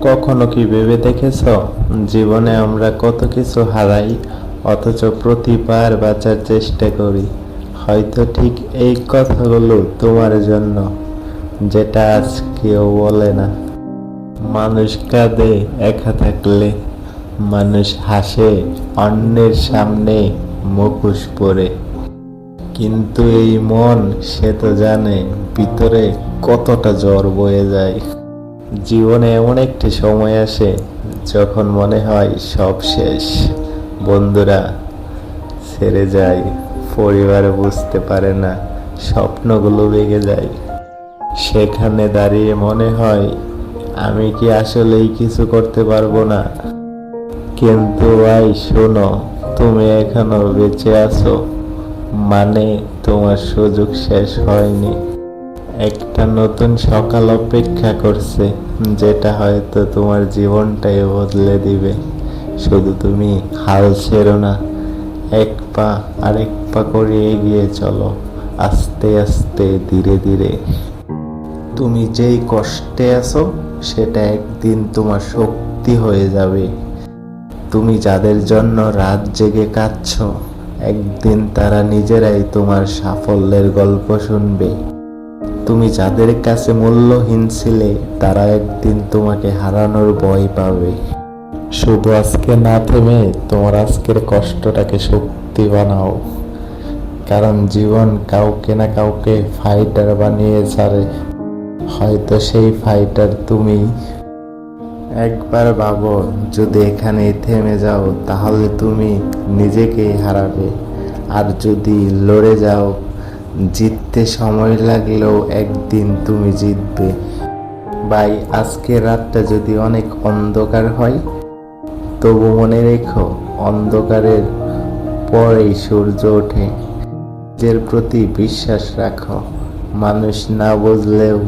কখনো কি ভেবে দেখেছ? জীবনে আমরা কত কিছু হারাই, অথচ প্রতিবার বাঁচার চেষ্টা করি। হয়তো ঠিক এই কথাগুলো তোমার জন্য, যেটা আজ কেউ বলে না। মানুষ কাঁদে একা থাকলে, মানুষ হাসে অন্যের সামনে মুখোশ পরে। কিন্তু এই মন, সে তো জানে, ভিতরে কতটা জ্বর বয়ে যায়। জীবনে এমন একটি সময় আসে যখন মনে হয় সব শেষ। বন্ধুরা, ছেড়ে যায় পরিবার বুঝতে পারে না, স্বপ্নগুলো ভেঙে যায়। সেখানে দাঁড়িয়ে মনে হয়, আমি কি আসলেই কিছু করতে পারব না? কিন্তু ভাই, শোনো, তুমি এখনও বেঁচে আছো। মানে তোমার সুযোগ শেষ হয়নি। একটা নতুন সকাল অপেক্ষা করছে, যেটা হয়তো তোমার জীবনটাই বদলে দিবে। শুধু তুমি হাল ছেড়ো না, এক পা আরেক পা করে এগিয়ে চলো, আস্তে আস্তে, ধীরে ধীরে। তুমি যেই কষ্টে আছো, সেটা একদিন তোমার শক্তি হয়ে যাবে। তুমি যাদের জন্য রাত জেগে কাঁদছ, একদিন তারা নিজেরাই তোমার সাফল্যের গল্প শুনবে। তুমি যাদের কাছে মূল্যহীন ছিলে, তারা একদিন তোমাকে হারানোর ভয় পাবে। শুধু আজকে না থেমে তোমার আজকের কষ্টটাকে শক্তি বানাও। কারণ জীবন কাউকে না কাউকে ফাইটার বানিয়ে ছাড়ে। হয়তো সেই ফাইটার তুমি। একবার ভাবো, যদি এখানে থেমে যাও, তাহলে তুমি নিজেকেই হারাবে। আর যদি লড়ে যাও জিততে সময় লাগলেও একদিন তুমি জিতবে। ভাই আজকের রাতটা যদি অনেক অন্ধকার হয়, তবু মনে রেখো, অন্ধকারের পরেই সূর্য ওঠে। নিজের প্রতি বিশ্বাস রাখো, মানুষ না বুঝলেও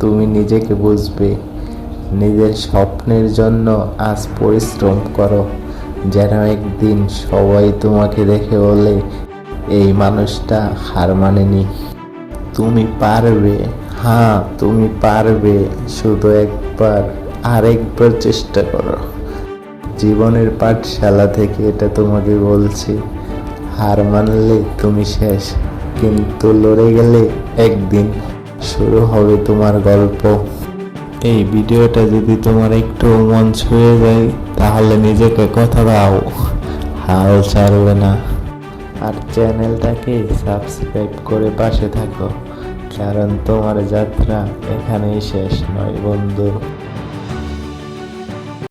তুমি নিজেকে বুঝবে। নিজের স্বপ্নের জন্য আজ পরিশ্রম করো, যেন একদিন সবাই তোমাকে দেখে বলে এই মানুষটা হার মানেনি। তুমি পারবে হ্যাঁ তুমি পারবে। শুধু একবার, আরেকবার চেষ্টা করো। জীবনের পাঠশালা থেকে এটা তোমাকে বলছি, হার মানলে তুমি শেষ, কিন্তু লড়ে গেলে একদিন শুরু হবে তোমার গল্প। এই ভিডিওটা যদি তোমার একটু মন ছুঁয়ে যায়, তাহলে নিজেকে কথা দাও। হাল ছাড়বে না। আর চ্যানেলটাকে সাবস্ক্রাইব করে পাশে থাকো কারণ তোমার যাত্রা এখানেই শেষ নয় বন্ধু।